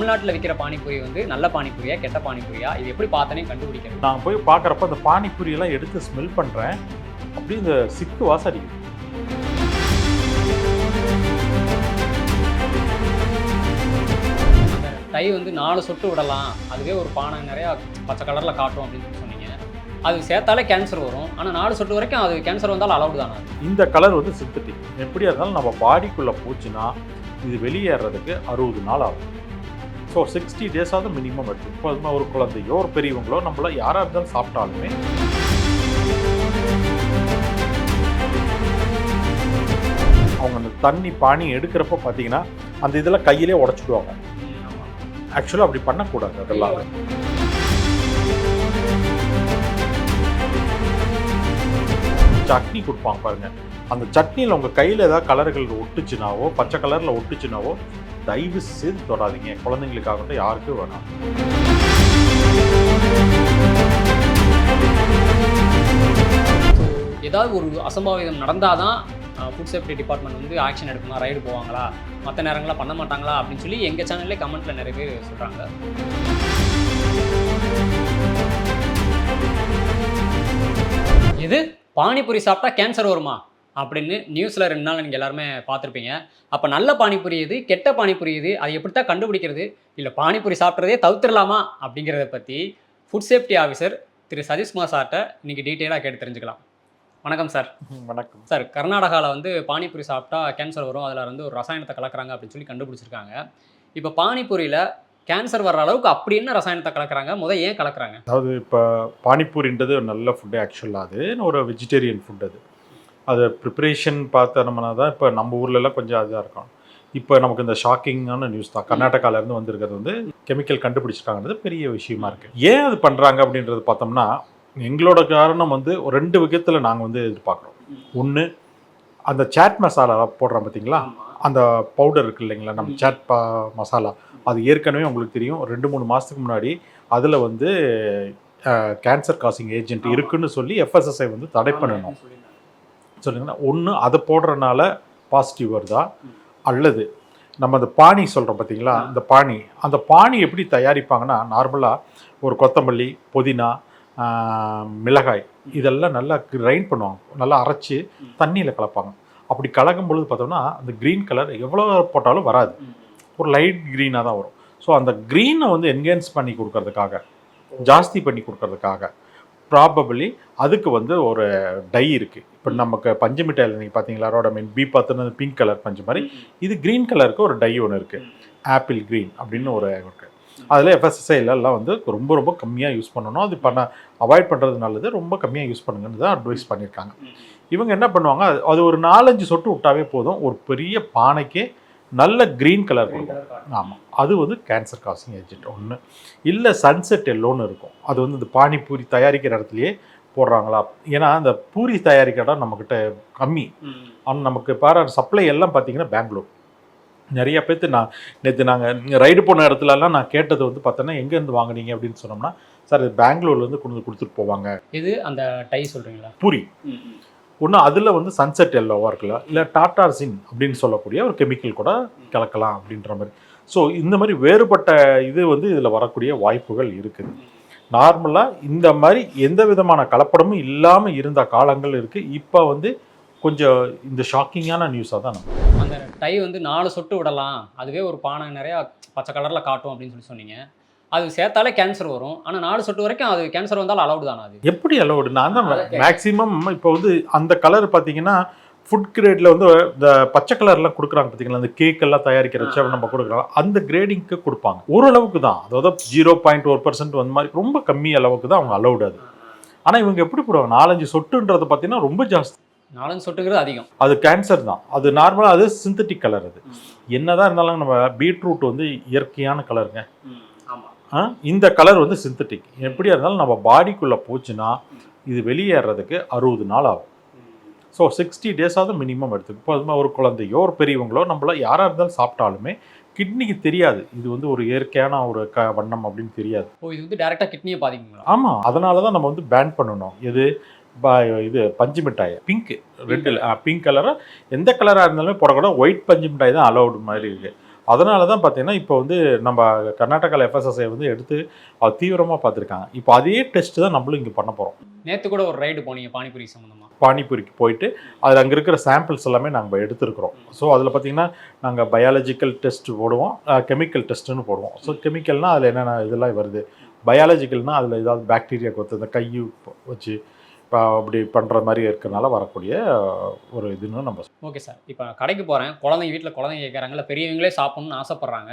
தமிழ்நாட்டில் விற்கிற பானிபூரி வந்து நல்ல பானிபூரியா கெட்ட பானிபூரியா? இது எப்படி பார்த்தனே கண்டுபிடிக்கிறது. நான் போய் பார்க்குறப்ப அந்த பானிபூரி எல்லாம் எடுத்து ஸ்மெல் பண்ணுறேன் அப்படியே இந்த சிக்கு வாசம் அடிக்குது டை வந்து நாலு சொட்டு விடலாம். அதுவே ஒரு பானை நிறையா பச்சை கலரில் காட்டும் அப்படின்னு சொன்னீங்க. அது சேர்த்தாலே கேன்சர் வரும். ஆனால் நாலு சொட்டு வரைக்கும் அது கேன்சர் வந்தாலும் அலௌடு தானே? இந்த கலர் வந்து சிந்தட்டிக் எப்படியா இருந்தாலும் நம்ம பாடிக்குள்ளே போச்சுன்னா இது வெளியேறதுக்கு அறுபது நாள் ஆகும். ஸோ சிக்ஸ்டி டேஸாவது மினிமம் எடுத்து இப்போ ஒரு குழந்தையோ ஒரு பெரியவங்களோ நம்மள யாராக இருந்தாலும் சாப்பிட்டாலுமே அவங்க அந்த தண்ணி பானி எடுக்கிறப்ப பார்த்தீங்கன்னா அந்த இதில் கையிலே உடச்சிடுவாங்க. ஆக்சுவலாக அப்படி பண்ணக்கூடாது அதெல்லாம். சட்னி கொடுப்பாங்க பாருங்க. அந்த சட்னியில் உங்கள் கையில் ஏதாவது கலர்கள் ஒட்டுச்சுனாவோ பச்சை கலரில் ஒட்டுச்சுனாவோ தயவு செய்து தொடாதீங்க. குழந்தைங்களுக்காகட்டும் யாருக்கும் வேணாம். ஏதாவது ஒரு அசம்பாவிதம் நடந்தால் தான் ஃபுட் சேஃப்டி டிபார்ட்மெண்ட் வந்து ஆக்ஷன் எடுக்குமா ரைடு போவாங்களா மற்ற நேரங்களாக பண்ண மாட்டாங்களா அப்படின்னு சொல்லி எங்கள் சேனல்லே கமெண்ட்டில் நிறைய பேர் சொல்கிறாங்க இது பானிபூரி சாப்பிட்டா கேன்சர் வருமா? அப்படின்னு நியூஸில் ரெண்டு நாள் நீங்கள் எல்லாருமே பார்த்துருப்பீங்க. அப்போ நல்ல பானிபூரி எது கெட்ட பானிபூரி எது அதை எப்படித்தான் கண்டுபிடிக்கிறது? இல்லை பானிபூரி சாப்பிட்றதே தவிர்த்துடலாமா? அப்படிங்கிறத பற்றி ஃபுட் சேஃப்டி ஆஃபீஸர் திரு சதீஷ்குமார் சார்கிட்ட இன்னைக்கு டீட்டெயிலாக கேட்டு தெரிஞ்சுக்கலாம். வணக்கம் சார் வணக்கம். சார் கர்நாடகாவில் வந்து பானிபூரி சாப்பிட்டா கேன்சர் வரும். அதில் வந்து ஒரு ரசாயனத்தை கலக்குறாங்க அப்படின்னு சொல்லி கண்டுபிடிச்சிருக்காங்க. இப்போ பானிபூரியில் கேன்சர் வர்ற அளவுக்கு அப்படி என்ன ரசாயனத்தை கலக்குறாங்க? முத ஏன் கலக்குறாங்க? அதாவது இப்போ பானிபூரின்றது ஒரு நல்ல ஃபுட்டு ஆக்சுவலாக அது. ஒரு வெஜிடேரியன் ஃபுட் அது. அது ப்ரிப்பரேஷன் பார்த்தோம்னா தான் இப்போ நம்ம ஊர்லலாம் கொஞ்சம் இதாக இருக்கும். இப்போ நமக்கு இந்த ஷாக்கிங்கான நியூஸ் தான். கர்நாடகாவிலேருந்து வந்திருக்கிறது வந்து கெமிக்கல் கண்டுபிடிச்சிருக்காங்கிறது பெரிய விஷயமா இருக்குது ஏன் அது பண்ணுறாங்க அப்படின்றது பார்த்தோம்னா எங்களோட காரணம் வந்து ஒரு ரெண்டு விதத்தில் நாங்கள் வந்து எதிர்பார்க்குறோம். ஒன்று அந்த சாட் மசாலா போடுறோம் பார்த்தீங்களா அந்த பவுடர் இருக்கு இல்லைங்களா? நம்ம சாட் பா மசாலா அது ஏற்கனவே உங்களுக்கு தெரியும். ரெண்டு மூணு மாதத்துக்கு முன்னாடி அதில் வந்து கேன்சர் காசிங் ஏஜென்ட் இருக்குன்னு சொல்லி எஃப்எஸ்எஸ்ஐ வந்து தடை பண்ணணும். சொல்லுங்கன்னா ஒன்று அதை போடுறனால பாசிட்டிவ் வருதா? அல்லது நம்ம அந்த பானி சொல்கிறோம் பார்த்தீங்களா இந்த பானி அந்த பானி எப்படி தயாரிப்பாங்கன்னா நார்மலாக ஒரு கொத்தமல்லி புதினா மிளகாய் இதெல்லாம் நல்லா கிரைண்ட் பண்ணுவாங்க. நல்லா அரைச்சி தண்ணியில் கலப்பாங்க. அப்படி கலக்கும் பொழுது பார்த்தோம்னா அந்த க்ரீன் கலர் எவ்வளோ போட்டாலும் வராது. ஒரு லைட் க்ரீனாக தான் வரும். ஸோ அந்த க்ரீனை வந்து என்ஹான்ஸ் பண்ணி கொடுக்கறதுக்காக ஜாஸ்தி பண்ணி கொடுக்கறதுக்காக ப்ராபபிளி அதுக்கு வந்து ஒரு டை இருக்குது இப்போ நமக்கு பஞ்சு மிட்டாயில் நீங்கள் பார்த்தீங்களா ரோட மீன் பீ பார்த்துன்னு பிங்க் கலர் பஞ்சு மாதிரி. இது க்ரீன் கலருக்கு ஒரு டை ஒன்று இருக்குது ஆப்பிள் க்ரீன் அப்படின்னு ஒரு இருக்குது அதில் எஃப்எஸ்எஸ்ஐல எல்லாம் வந்து ரொம்ப ரொம்ப கம்மியாக யூஸ் பண்ணணும். அது பண்ண அவாய்ட் பண்ணுறது நல்லது. ரொம்ப கம்மியாக யூஸ் பண்ணுங்கன்னு தான் அட்வைஸ் பண்ணியிருக்காங்க இவங்க என்ன பண்ணுவாங்க அது- அது ஒரு நாலஞ்சு சொட்டு விட்டாவே போதும். ஒரு பெரிய பானைக்கே நல்ல க்ரீன் கலர் கொடுக்கும். ஆமாம் அது வந்து கேன்சர் காசிங் ஏஜென்ட் ஒன்று இல்லை சன்செட் எல்லோன்னு இருக்கும். அது வந்து இந்த பானிபூரி தயாரிக்கிற இடத்துலையே போடுறாங்களா? ஏன்னா அந்த பூரி தயாரிக்கிற இடம் நம்மக்கிட்ட கம்மி ஆனால் நமக்கு பாரு சப்ளை எல்லாம் பார்த்தீங்கன்னா பெங்களூர். நிறைய பேர்த்து நான் நேற்று நாங்கள் ரைடு போன இடத்துலலாம் நான் கேட்டது வந்து பார்த்தோன்னா எங்கேருந்து வாங்குனீங்க? அப்படின்னு சொன்னோம்னா சார் இது பெங்களூர்லேருந்து கொண்டு வந்து கொடுத்துட்டு போவாங்க. இது அந்த டை சொல்கிறீங்களா பூரி. ஒன்று அதில் வந்து சன்செட் எல்லோவாக இருக்குல்ல இல்லை டாட்டார்சின் அப்படின்னு சொல்லக்கூடிய ஒரு கெமிக்கல் கூட கலக்கலாம் அப்படின்ற மாதிரி. ஸோ இந்த மாதிரி வேறுபட்ட இது வந்து இதில் வரக்கூடிய வாய்ப்புகள் இருக்குது. நார்மலாக இந்த மாதிரி எந்த விதமான கலப்படமும் இல்லாமல் இருந்த காலங்கள் இருக்குது இப்போ வந்து கொஞ்சம் இந்த ஷாக்கிங்கான நியூஸாக தான் அந்த டை வந்து நாலு சொட்டு விடலாம். அதுவே ஒரு பானை நிறையா பச்சை கலரில் காட்டும் அப்படின்னு சொல்லி சொன்னீங்க. அது சேர்த்தாலே கேன்சர் வரும். ஆனால் நாலு சொட்டு வரைக்கும் அது கேன்சர் வந்தாலும் அலௌடு தானே அது? எப்படி அலோடு நான் தான். மேக்ஸிமம் இப்போ வந்து அந்த கலர் பார்த்தீங்கன்னா ஃபுட் கிரேடில் வந்து இந்த பச்சை கலர்லாம் கொடுக்குறாங்க பார்த்தீங்களா அந்த கேக் எல்லாம் தயாரிக்கிற வச்சு நம்ம கொடுக்குறோம். அந்த கிரேடிங்க்கு கொடுப்பாங்க. ஓரளவுக்கு தான். அதாவது ஜீரோ பாயிண்ட் ஒரு பர்சன்ட் அந்த மாதிரி ரொம்ப கம்மி அளவுக்கு தான் அவங்க அலௌடு அது. ஆனால் இவங்க எப்படி போடுவாங்க? நாலஞ்சு சொட்டுன்றது பார்த்தீங்கன்னா ரொம்ப ஜாஸ்தி. நாலஞ்சு சொட்டுங்கிறது அதிகம். அது கேன்சர் தான். அது நார்மலாக அது சிந்தட்டிக் கலர் அது. என்னதான் இருந்தாலும் நம்ம பீட்ரூட் வந்து இயற்கையான கலருங்க இந்த கலர் வந்து சிந்தட்டிக் எப்படியா இருந்தாலும் நம்ம பாடிக்குள்ளே போச்சுன்னா இது வெளியேறதுக்கு அறுபது நாள் ஆகும். ஸோ சிக்ஸ்டி டேஸாவது மினிமம் எடுத்துக்கும் இப்போ அது மாதிரி ஒரு குழந்தையோ ஒரு பெரியவங்களோ நம்மள யாராக இருந்தாலும் சாப்பிட்டாலுமே கிட்னிக்கு தெரியாது. இது வந்து ஒரு இயற்கையான ஒரு க வண்ணம் அப்படின்னு தெரியாது. ஓ இது வந்து டேரெக்டாக கிட்னியை பாதிக்குங்களா? ஆமாம் அதனால தான் நம்ம வந்து பேன் பண்ணணும். எது? இது பஞ்சு மிட்டாய். பிங்க் ரெட்டில் பிங்க் கலராக எந்த கலராக இருந்தாலுமே போடக்கூடாது. ஒயிட் பஞ்சு மிட்டாய் தான் அலௌடு மாதிரி இருக்குது அதனால தான் பார்த்தீங்கன்னா இப்போ வந்து நம்ம கர்நாடகாவில் எஃப்எஸ்எஸ்ஐ வந்து எடுத்து அது தீவிரமாக பார்த்துருக்காங்க இப்போ அதே டெஸ்ட் தான் நம்மளும் இங்கே பண்ண போகிறோம் நேற்று கூட ஒரு ரைடு போனீங்க பானிபூரி சம்மந்தமாக பானிபூரிக்கு போயிட்டு அதில் அங்கே இருக்கிற சாம்பிள்ஸ் எல்லாமே நாங்கள் எடுத்துருக்குறோம். ஸோ அதில் பார்த்தீங்கன்னா நாங்கள் பயாலஜிக்கல் டெஸ்ட் போடுவோம் கெமிக்கல் டெஸ்ட்டுன்னு போடுவோம். ஸோ கெமிக்கல்னால் அதில் என்னென்ன இதெல்லாம் வருது? பயாலஜிக்கல்னால் அதில் ஏதாவது பாக்டீரியா கொத்து இந்த கை வச்சு அப்படி பண்ணுற மாதிரி இருக்கிறனால வரக்கூடிய ஒரு இதுன்னு நம்ம ஓகே சார். இப்போ நான் கடைக்கு போகிறேன் குழந்தைங்க வீட்டில் குழந்தைங்க கேட்குறாங்கல்ல பெரியவங்களே சாப்பிடணும்னு ஆசைப்பட்றாங்க.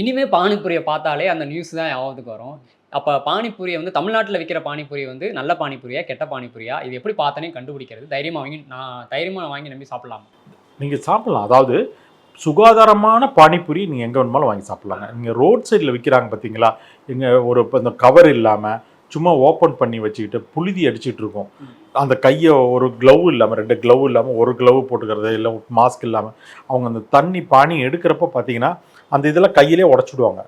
இனிமேல் பானிபூரியை பார்த்தாலே அந்த நியூஸ் தான் ஞாபகத்துக்கு வரும். அப்போ பானிபூரியை வந்து தமிழ்நாட்டில் விற்கிற பானிபூரி வந்து நல்ல பானிபூரியா கெட்ட பானிபூரியா இது எப்படி பார்த்தனே கண்டுபிடிக்கிறது. தைரியமாக வாங்கி நான் தைரியமாக வாங்கி நம்பி சாப்பிடலாம்? நீங்கள் சாப்பிடலாம். அதாவது சுகாதாரமான பானிபூரி நீங்கள் எங்கே வேணுமாலும் வாங்கி சாப்பிட்லாங்க. நீங்கள் ரோட் சைடில் விற்கிறாங்க பார்த்தீங்களா இங்கே ஒரு இப்போ இந்த கவர் இல்லாமல் சும்மா ஓப்பன் பண்ணி வச்சுக்கிட்டு புழுதி அடிச்சிட்டு இருக்கோம் அந்த கையை ஒரு க்ளவ் இல்லாமல் ரெண்டு க்ளவ் இல்லாமல் ஒரு க்ளவ் போட்டுக்கிறது இல்லை மாஸ்க் இல்லாமல் அவங்க அந்த தண்ணி பானி எடுக்கிறப்ப பார்த்தீங்கன்னா அந்த இதெல்லாம் கையிலே உடச்சிடுவாங்க.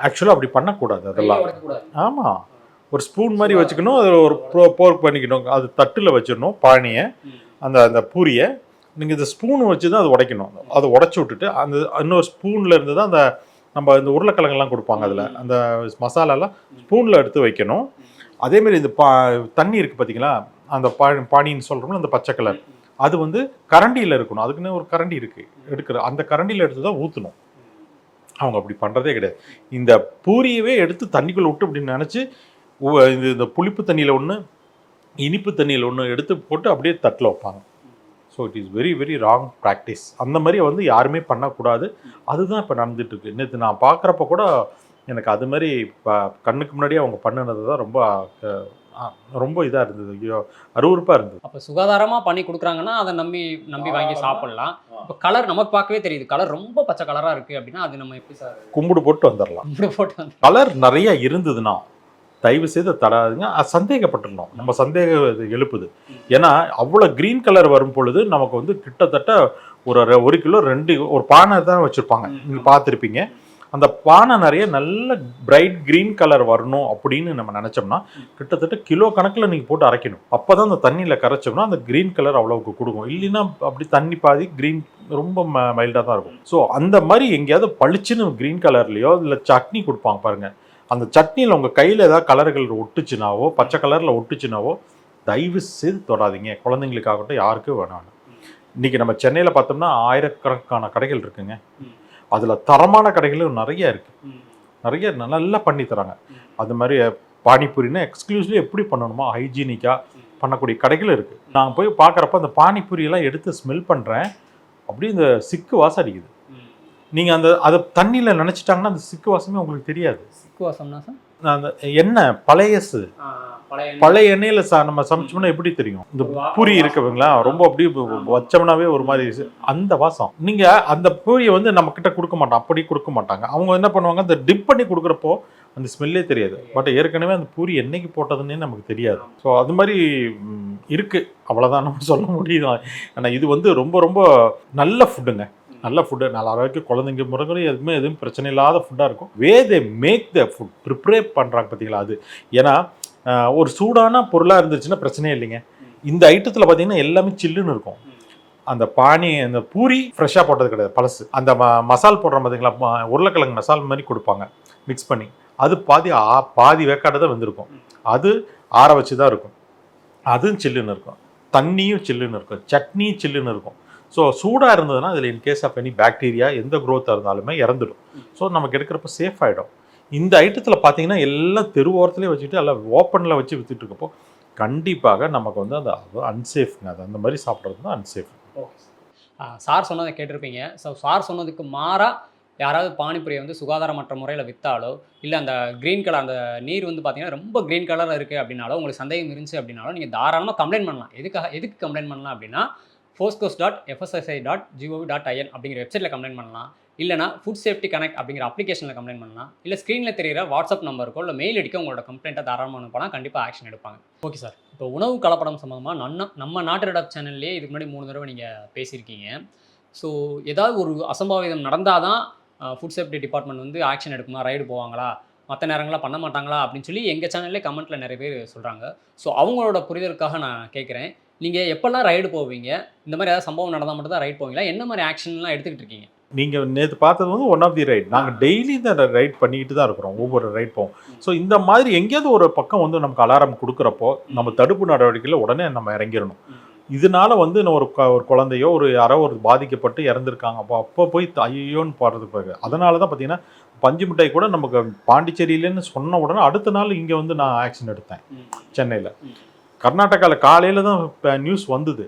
ஆக்சுவலாக அப்படி பண்ணக்கூடாது அதெல்லாம். ஆமாம் ஒரு ஸ்பூன் மாதிரி வச்சுக்கணும் அது ஒரு ப்ரோ போர்க் பண்ணிக்கணும். அது தட்டில் வச்சிடணும் பானியை அந்த அந்த பூரியை. நீங்கள் இந்த ஸ்பூன் வச்சு தான் அது உடைக்கணும். அதை உடச்சி விட்டுட்டு அந்த இன்னொரு ஸ்பூனில் இருந்து தான் அந்த நம்ம இந்த உருளைக்கிழங்கெல்லாம் கொடுப்பாங்க அதில். அந்த மசாலாலாம் ஸ்பூனில் எடுத்து வைக்கணும். அதேமாரி இந்த பா தண்ணி இருக்குது பார்த்தீங்களா அந்த பா பானின்னு சொல்கிறோம்ல அந்த பச்சை கலர். அது வந்து கரண்டியில் இருக்கணும். அதுக்குன்னு ஒரு கரண்டி இருக்குது எடுக்கிற அந்த கரண்டியில் எடுத்து தான் ஊற்றணும் அவங்க அப்படி பண்ணுறதே கிடையாது. இந்த பூரியவே எடுத்து தண்ணிக்குள்ளே விட்டு அப்படின்னு நினச்சி இந்த புளிப்பு தண்ணியில் ஒன்று இனிப்பு தண்ணியில் ஒன்று எடுத்து போட்டு அப்படியே தட்டில் வைப்பாங்க. So it is very very wrong practice அந்த மாதிரி வந்து யாருமே பண்ணக்கூடாது. அதுதான் இப்போ நடந்துட்டு இருக்கு நேற்று நான் பார்க்குறப்ப கூட எனக்கு அது மாதிரி இப்போ கண்ணுக்கு முன்னாடியே அவங்க பண்ணினது தான் ரொம்ப ரொம்ப இதாக இருந்தது. ஐயோ அருவருப்பாக இருந்தது. அப்போ சுகாதாரமாக பண்ணி கொடுக்குறாங்கன்னா அதை நம்பி நம்பி வாங்கி சாப்பிடலாம். இப்போ கலர் நமக்கு பார்க்கவே தெரியுது. கலர் ரொம்ப பச்சை கலராக இருக்குது அப்படின்னா அது நம்ம எப்படி சார் கும்பிடு போட்டு வந்துடலாம் இப்படி போட்டு வந்து கலர் நிறைய இருந்ததுன்னா தயவு செய்து தடாதுங்க. அது சந்தேகப்பட்டுடணும் நம்ம சந்தேகம் இது எழுப்புது. ஏன்னா அவ்வளோ க்ரீன் கலர் வரும் பொழுது நமக்கு வந்து கிட்டத்தட்ட ஒரு ஒரு கிலோ ரெண்டு ஒரு பானை தான் வச்சுருப்பாங்க. நீங்கள் பார்த்துருப்பீங்க. அந்த பானை நிறைய நல்ல பிரைட் க்ரீன் கலர் வரணும் அப்படின்னு நம்ம நினச்சோம்னா கிட்டத்தட்ட கிலோ கணக்கில் நீங்கள் போட்டு அரைக்கணும். அப்போ தான் அந்த தண்ணியில் கரைச்சோம்னா அந்த க்ரீன் கலர் அவ்வளோவுக்கு கொடுக்கும். இல்லைன்னா அப்படி தண்ணி பாதி க்ரீன் ரொம்ப மைல்டாக தான் இருக்கும். ஸோ அந்த மாதிரி எங்கேயாவது பளிச்சுன்னு க்ரீன் கலர்லேயோ இல்லை சட்னி கொடுப்பாங்க பாருங்க. அந்த சட்னியில் உங்கள் கையில் ஏதாவது கலர்கள் ஒட்டுச்சுனாவோ பச்சை கலரில் ஒட்டுச்சுனாவோ தயவு செய்து தொடாதீங்க. குழந்தைங்களுக்காகட்டும் யாருக்கும் வேணாம் இன்னைக்கு நம்ம சென்னையில் பார்த்தோம்னா ஆயிரக்கணக்கான கடைகள் இருக்குங்க. அதில் தரமான கடைகளும் நிறைய இருக்கு. நிறைய நல்லா பண்ணி தராங்க. அது மாதிரி பானிபூரினா எக்ஸ்க்ளூசிவ்லி எப்படி பண்ணணுமோ ஹைஜீனிக்காக பண்ணக்கூடிய கடைகள் இருக்குது நான் போய் பார்க்குறப்ப அந்த பானிபூரியெல்லாம் எடுத்து ஸ்மெல் பண்ணுறேன் அப்படியே இந்த சிக்கு வாசம் அடிக்குது. நீங்கள் அந்த அதை தண்ணியில் நினச்சிட்டாங்கன்னா அந்த சிக்கு வாசமே உங்களுக்கு தெரியாது. சிக்கு வாசம்னா சார்? அந்த எண்ணெய் பழையசு பழைய பழைய எண்ணெயில் சா நம்ம சமைச்சோம்னா எப்படி தெரியும்? இந்த பூரி இருக்குங்களா ரொம்ப அப்படியே வச்சோம்னாவே ஒரு மாதிரி. அந்த வாசம். நீங்க அந்த பூரியை வந்து நம்ம கிட்ட கொடுக்க மாட்டோம் அப்படி கொடுக்க மாட்டாங்க. அவங்க என்ன பண்ணுவாங்க அந்த டிப் பண்ணி கொடுக்குறப்போ அந்த ஸ்மெல்லே தெரியாது. பட் ஏற்கனவே அந்த பூரி என்னைக்கு போட்டதுன்னே நமக்கு தெரியாது. ஸோ அது மாதிரி ம், இருக்கு. அவ்வளோதான் நம்ம சொல்ல முடியும் ஆனால் இது வந்து ரொம்ப ரொம்ப நல்ல ஃபுட்டுங்க நல்ல ஃபுட்டு நல்ல வரைக்கும் குழந்தைங்க முறைகளும் எதுவுமே எதுவும் பிரச்சனை இல்லாத ஃபுட்டாக இருக்கும். வே தே மேக் த ஃபுட் ப்ரிப்பரேட் பண்ணுறாங்க பார்த்தீங்களா அது? ஏன்னா ஒரு சூடான பொருளாக இருந்துச்சுன்னா பிரச்சனையே இல்லைங்க. இந்த ஐட்டத்தில் பார்த்தீங்கன்னா எல்லாமே சில்லுன்னு இருக்கும். அந்த பானி அந்த பூரி ஃப்ரெஷ்ஷாக போட்டது கிடையாது பழசு. அந்த ம மசால் போடுறோம் பார்த்தீங்களா உருளைக்கிழங்கு மசால் மாதிரி கொடுப்பாங்க மிக்ஸ் பண்ணி. அது பாதி ஆ- பாதி வேக்காடு தான் வந்திருக்கும். அது ஆற வச்சு தான் இருக்கும். அதுவும் சில்லுன்னு இருக்கும். தண்ணியும் சில்லுன்னு இருக்கும். சட்னியும் சில்லுன்னு இருக்கும். ஸோ சூடாக இருந்ததுன்னா அதில் இன்கேஸ் ஆஃப் எனி பாக்டீரியா எந்த க்ரோத்தாக இருந்தாலுமே இறந்துடும். ஸோ நமக்கு எடுக்கிறப்ப சேஃப் ஆகிடும் இந்த ஐட்டத்தில் பார்த்தீங்கன்னா எல்லாம் தெருவோரத்துலேயே வச்சுட்டு எல்லாம் ஓப்பனில் வச்சு வித்துட்டு இருக்கப்போ கண்டிப்பாக நமக்கு வந்து அந்த அன்சேஃப்ங்க அது அந்த மாதிரி சாப்பிட்றது தான் அன்சேஃப் சார் சொன்னதை கேட்டிருப்பீங்க. ஸோ சார் சொன்னதுக்கு மாறாக யாராவது பானிபூரியை வந்து சுகாதாரமற்ற முறையில் விற்றாலோ இல்லை அந்த க்ரீன் கலர் அந்த நீர் வந்து பார்த்தீங்கன்னா ரொம்ப க்ரீன் கலராக இருக்குது அப்படின்னாலோ உங்களுக்கு சந்தேகம் இருந்துச்சு அப்படின்னாலும் நீங்கள் தாராளமாக கம்ப்ளைண்ட் பண்ணலாம். எதுக்காக எதுக்கு கம்ப்ளைண்ட் பண்ணலாம் அப்படின்னா foscos dot FSSAI dot G O V dot I N அப்படிங்கிற வெப்சைட்டில் கம்ப்ளைண்ட் பண்ணலாம். இல்லைனா ஃபுட் சேஃப்டி கனெக்ட் அப்படிங்கிற அப்ளிகேஷனில் கம்ப்ளைண்ட் பண்ணலாம். இல்லை ஸ்க்ரீனில் தெரிகிற வாட்ஸ்அப் நம்பருக்கோ இல்லை மெயில் அடிக்க உங்களோட கம்ப்ளைண்ட்டை தாராளமாக அனுப்பலாம். கண்டிப்பாக ஆக்ஷன் எடுப்பாங்க. ஓகே சார் இப்போ உணவு கலப்படம் சம்மந்தமாக நம்ம நம்ம நாட்டு ரெடாப் சேனல்லே இதுக்கு முன்னாடி மூணு தடவை நீங்கள் பேசியிருக்கீங்க. ஸோ ஏதாவது ஒரு அசம்பாவிதம் நடந்தால் தான் ஃபுட் சேஃப்டி டிபார்ட்மெண்ட் வந்து ஆக்ஷன் எடுக்குமா? ரைடு போவாங்களா? மற்ற நேரங்களாக பண்ண மாட்டாங்களா? அப்படின்னு சொல்லி எங்கள் சேனல்லே கமெண்ட்டில் நிறைய பேர் சொல்கிறாங்க ஸோ அவங்களோட புரிதலுக்காக நான் கேட்குறேன் நீங்கள் எப்போல்லாம் ரைடு போவீங்க? இந்த மாதிரி ஏதாவது சம்பவம் நடந்தால் மட்டும் தான் ரைடு போவீங்களா? என்ன மாதிரி ஆக்ஷன்லாம் எடுத்துக்கிட்டு இருக்கீங்க? நீங்கள் நேற்று பார்த்தது வந்து ஒன் ஆஃப் தி ரைட் நாங்கள் டெய்லி இந்த ரைட் பண்ணிக்கிட்டு தான் இருக்கிறோம். ஒவ்வொரு ரைட் போவோம் ஸோ இந்த மாதிரி எங்கேயாவது ஒரு பக்கம் வந்து நமக்கு அலாரம் கொடுக்குறப்போ நம்ம தடுப்பு நடவடிக்கையில் உடனே நம்ம இறங்கிடணும். இதனால வந்து நான் ஒரு ஒரு குழந்தையோ ஒரு யாரோ ஒரு பாதிக்கப்பட்டு இறந்துருக்காங்க. அப்போ அப்போ போய் ஐயோன்னு போடுறது பிறகு அதனால தான் பார்த்தீங்கன்னா பஞ்சு மிட்டாய் கூட நமக்கு பாண்டிச்சேரியிலன்னு சொன்ன உடனே அடுத்த நாள் இங்கே வந்து நான் ஆக்ஷன் எடுத்தேன். சென்னையில். கர்நாடகாவில் காலையில் தான் நியூஸ் வந்தது.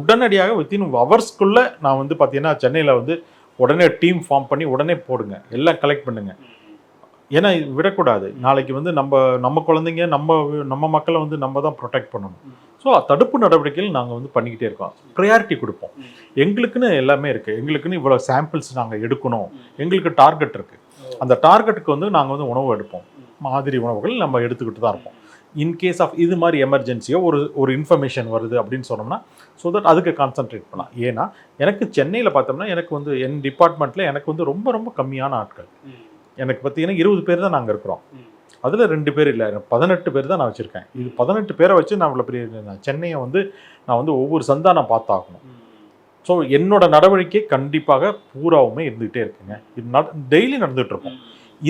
உடனடியாக வித்தின் ஹவர்ஸ்க்குள்ளே நான் வந்து பார்த்தீங்கன்னா சென்னையில் வந்து உடனே டீம் ஃபார்ம் பண்ணி உடனே போடுங்க. எல்லாம் கலெக்ட் பண்ணுங்க. ஏன்னா விடக்கூடாது. நாளைக்கு வந்து நம்ம நம்ம குழந்தைங்க நம்ம நம்ம மக்களை வந்து நம்ம தான் ப்ரொடெக்ட் பண்ணணும். ஸோ தடுப்பு நடவடிக்கைகள் நாங்கள் வந்து பண்ணிக்கிட்டே இருக்கோம். ப்ரையாரிட்டி கொடுப்போம். எங்களுக்குன்னு எல்லாமே இருக்குது எங்களுக்குன்னு இவ்வளோ சாம்பிள்ஸ் நாங்கள் எடுக்கணும். எங்களுக்கு டார்கெட் இருக்குது அந்த டார்கெட்டுக்கு வந்து நாங்கள் வந்து உணவு எடுப்போம். மாதிரி உணவுகள் நம்ம எடுத்துக்கிட்டு தான் இருப்போம். இன்கேஸ் ஆஃப் இது மாதிரி எமர்ஜென்சியோ ஒரு ஒரு இன்ஃபர்மேஷன் வருது அப்படின்னு சொன்னோம்னா ஸோ தட் அதுக்கு கான்சென்ட்ரேட் பண்ணலாம். ஏன்னா எனக்கு சென்னையில் பார்த்தோம்னா எனக்கு வந்து என் டிபார்ட்மெண்ட்டில் எனக்கு வந்து ரொம்ப ரொம்ப கம்மியான ஆட்கள். எனக்கு பார்த்தீங்கன்னா இருபது பேர் தான் நாங்கள் இருக்கிறோம். அதில் ரெண்டு பேர் இல்லை பதினெட்டு பேர் தான் நான் வச்சுருக்கேன். இது பதினெட்டு பேரை வச்சு நான் இவ்வளோ பெரிய சென்னையை வந்து நான் வந்து ஒவ்வொரு சந்தா நான் பார்த்தாகணும் ஸோ என்னோட நடவடிக்கை கண்டிப்பாக பூராவுமே இருந்துகிட்டே இருக்குங்க. இது நட டெய்லி நடந்துகிட்டு இருக்கும்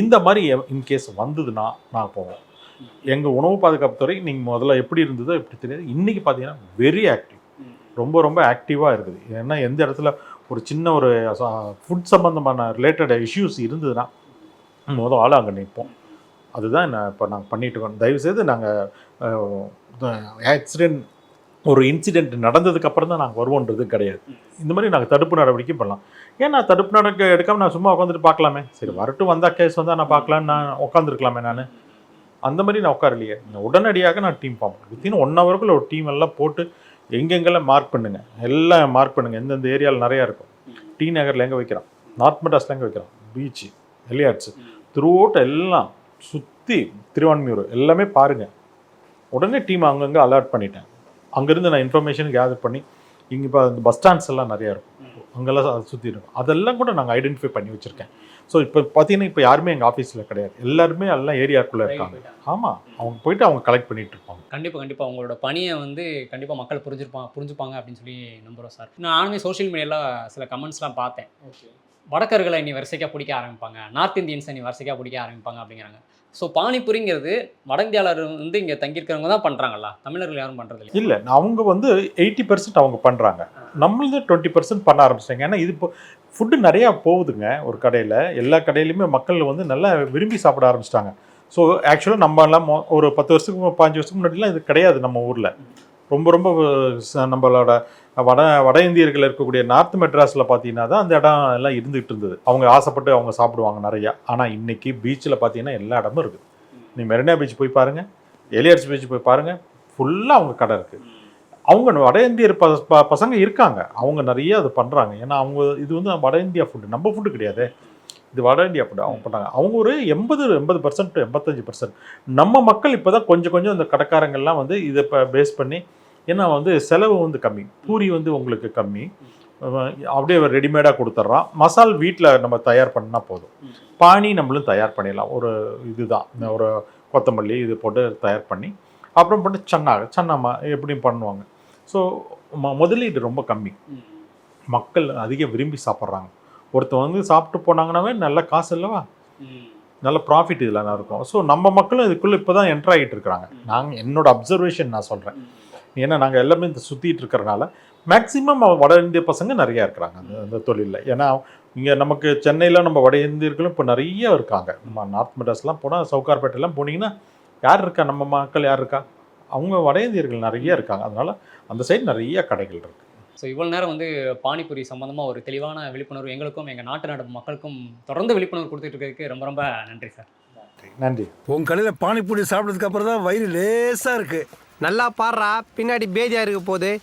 இந்த மாதிரி இன்கேஸ் வந்ததுன்னா நான் போவோம் எங்கள் உணவு பாதுகாப்பு துறை நீங்கள் முதல்ல எப்படி இருந்ததோ எப்படி தெரியாது. இன்றைக்கி பார்த்தீங்கன்னா வெரி ஆக்டிவ் ரொம்ப ரொம்ப ஆக்டிவாக இருக்குது. ஏன்னா எந்த இடத்துல ஒரு சின்ன ஒரு ஃபுட் சம்மந்தமான ரிலேட்டட் இஷ்யூஸ் இருந்ததுன்னா முதல் ஆள் அங்கே நிற்போம் அதுதான் நான் இப்போ நாங்கள் பண்ணிட்டு இருக்கோம். தயவுசெய்து நாங்கள் ஆக்சிடென்ட் ஒரு இன்சிடெண்ட் நடந்ததுக்கு அப்புறம் தான் நாங்கள் வருவோன்றது கிடையாது. இந்த மாதிரி நாங்கள் தடுப்பு நடவடிக்கை பண்ணலாம். ஏன்னா தடுப்பு நடவடிக்கை எடுக்காமல் நான் சும்மா உட்காந்துட்டு பார்க்கலாமே? சரி வரட்டும் வந்தால் கேஸ் வந்தால் நான் பார்க்கலான்னு நான் உட்காந்துருக்கலாமே நான்? அந்த மாதிரி நான் உட்காரலையே. நான் உடனடியாக நான் டீம் ஃபார்ம் வித்தின் ஒன் ஹவருக்குள்ள ஒரு டீம் எல்லாம் போட்டு எங்கெங்கெல்லாம் மார்க் பண்ணுங்க. எல்லாம் மார்க் பண்ணுங்கள் எந்தெந்த ஏரியாவில் நிறையா இருக்கும். டி நகரில் எங்கே வைக்கிறோம்? நார்த் மெட்ராஸில் எங்கே வைக்கிறோம்? பீச்சு எலியாட்ஸ் த்ரூஅவுட் எல்லாம் சுற்றி திருவான்மியூர் எல்லாமே பாருங்கள் உடனே டீம் அங்கங்கே அலர்ட் பண்ணிட்டேன். அங்கேருந்து நான் இன்ஃபர்மேஷன் கேதர் பண்ணி இங்கே இப்போ அந்த பஸ் ஸ்டாண்ட்ஸ் எல்லாம் நிறையா இருக்கும். அங்கெல்லாம் சுற்றி இருக்கும். அதெல்லாம் கூட நாங்கள் ஐடென்டிஃபை பண்ணி வச்சுருக்கேன். ஸோ இப்போ பார்த்தீங்கன்னா இப்போ யாருமே எங்கள் ஆஃபீஸில் கிடையாது. எல்லாருமே எல்லாம் ஏரியாக்குள்ளே இருக்காங்க. ஆமாம் அவங்க போயிட்டு அவங்க கலெக்ட் பண்ணிட்டு இருப்பாங்க. கண்டிப்பாக கண்டிப்பாக உங்களோட பணியை வந்து கண்டிப்பாக மக்கள் புரிஞ்சிருப்பாங்க புரிஞ்சுப்பாங்க அப்படின்னு சொல்லி நம்புகிறோம் சார். நானுமே சோஷியல் மீடியாவில் சில கமெண்ட்ஸ்லாம் பார்த்தேன். வடக்கர்களை இனி வரிசைக்காக பிடிக்க ஆரம்பிப்பாங்க. நார்த் இந்தியன்ஸை இனி வரிசைக்காக பிடிக்க ஆரம்பிப்பாங்க அப்படிங்கிறாங்க. ஸோ பானிபுரிங்கிறது வட இந்தியாவில் வந்து இங்கே தங்கியிருக்கிறவங்க தான் பண்ணுறாங்களா தமிழர்கள் யாரும் பண்ணுறது இல்லை இல்லை அவங்க வந்து எயிட்டி பர்சன்ட் அவங்க பண்ணுறாங்க நம்மளது டுவெண்ட்டி பர்சன்ட் பண்ண ஆரம்பிச்சிட்டாங்க. ஏன்னா இது இப்போ ஃபுட்டு நிறையா போகுதுங்க ஒரு கடையில். எல்லா கடையிலையுமே மக்கள் வந்து நல்லா விரும்பி சாப்பிட ஆரம்பிச்சிட்டாங்க. ஸோ ஆக்சுவலாக நம்ம எல்லாம் ஒரு பத்து வருஷத்துக்கு பாஞ்சு வருஷத்துக்கு முன்னாடிலாம் இது கிடையாது நம்ம ஊரில். ரொம்ப ரொம்ப நம்மளோட வட வட இந்தியர்கள் இருக்கக்கூடிய நார்த் மெட்ராஸில் பார்த்தீங்கன்னா தான் அந்த இடம் எல்லாம் இருந்துகிட்டு இருந்தது. அவங்க ஆசைப்பட்டு அவங்க சாப்பிடுவாங்க நிறையா. ஆனால் இன்றைக்கி பீச்சில் பார்த்தீங்கன்னா எல்லா இடமும் இருக்குது. நீ மெரினா பீச் போய் பாருங்கள் எலியட்ஸ் பீச் போய் பாருங்கள் ஃபுல்லாக அவங்க கடை இருக்குது அவங்க வட இந்தியர் ப ப- பசங்க இருக்காங்க. அவங்க நிறைய அது பண்ணுறாங்க ஏன்னா அவங்க இது வந்து வட இந்தியா ஃபுட்டு நம்ம ஃபுட்டு கிடையாது. இது வட இந்தியா அப்படி அவங்க பண்ணாங்க அவங்க ஒரு எண்பது எண்பது பர்சன்ட் டு எண்பத்தஞ்சு பர்சன்ட் நம்ம மக்கள் இப்போ தான் கொஞ்சம் கொஞ்சம் இந்த கடைக்காரங்கள்லாம் வந்து இதை இப்போ பேஸ் பண்ணி ஏன்னா வந்து செலவு வந்து கம்மி. பூரி வந்து உங்களுக்கு கம்மி. அப்படியே ரெடிமேடாக கொடுத்துட்றான் மசால் வீட்டில் நம்ம தயார் பண்ணால் போதும். பானி நம்மளும் தயார் பண்ணிடலாம். ஒரு இதுதான். ஒரு கொத்தமல்லி இது போட்டு தயார் பண்ணி அப்புறம் போட்டு சன்னா சன்னாமா எப்படியும் பண்ணுவாங்க. ஸோ ம முதலீடு ரொம்ப கம்மி. மக்கள் அதிக விரும்பி சாப்பிட்றாங்க. ஒருத்தன் வந்து சாப்பிட்டு போனாங்கன்னாவே நல்ல காசு இல்லவா? நல்ல ப்ராஃபிட் இதில் இருக்கும். ஸோ நம்ம மக்களும் இதுக்குள்ளே இப்போ தான் என்ட்ரு ஆகிட்டு இருக்கிறாங்க. நாங்கள் என்னோட அப்சர்வேஷன் நான் சொல்கிறேன் ஏன்னா நாங்கள் எல்லாமே இந்த சுற்றிட்டு இருக்கிறனால மேக்ஸிமம் வட இந்திய பசங்க நிறையா இருக்கிறாங்க அந்த அந்த தொழிலில். ஏன்னா இங்கே நமக்கு சென்னையில் நம்ம வட இந்தியர்களும் இப்போ நிறைய இருக்காங்க. நம்ம நார்த் மெட்ராஸ்லாம் போனால் சவுகார்பேட்டெல்லாம் போனீங்கன்னா யார் இருக்கா? நம்ம மக்கள் யார் இருக்கா? அவங்க வட இந்தியர்கள் நிறைய இருக்காங்க. அதனால அந்த சைடு நிறைய கடைகள் இருக்கு. ஸோ இவ்வளோ நேரம் வந்து பானிபூரி சம்மந்தமாக ஒரு தெளிவான விழிப்புணர்வு எங்களுக்கும் எங்கள் நாட்டு நாடு மக்களுக்கும் தொடர்ந்து விழிப்புணர்வு கொடுத்துட்டு இருக்கிறதுக்கு ரொம்ப ரொம்ப நன்றி சார் நன்றி. உன் கடையில் பானிபூரி சாப்பிட்டதுக்கு அப்புறம் தான் வயிறு லேசா இருக்கு. நல்லா பாடுறா. பின்னாடி பேதியா இருக்க போகுது.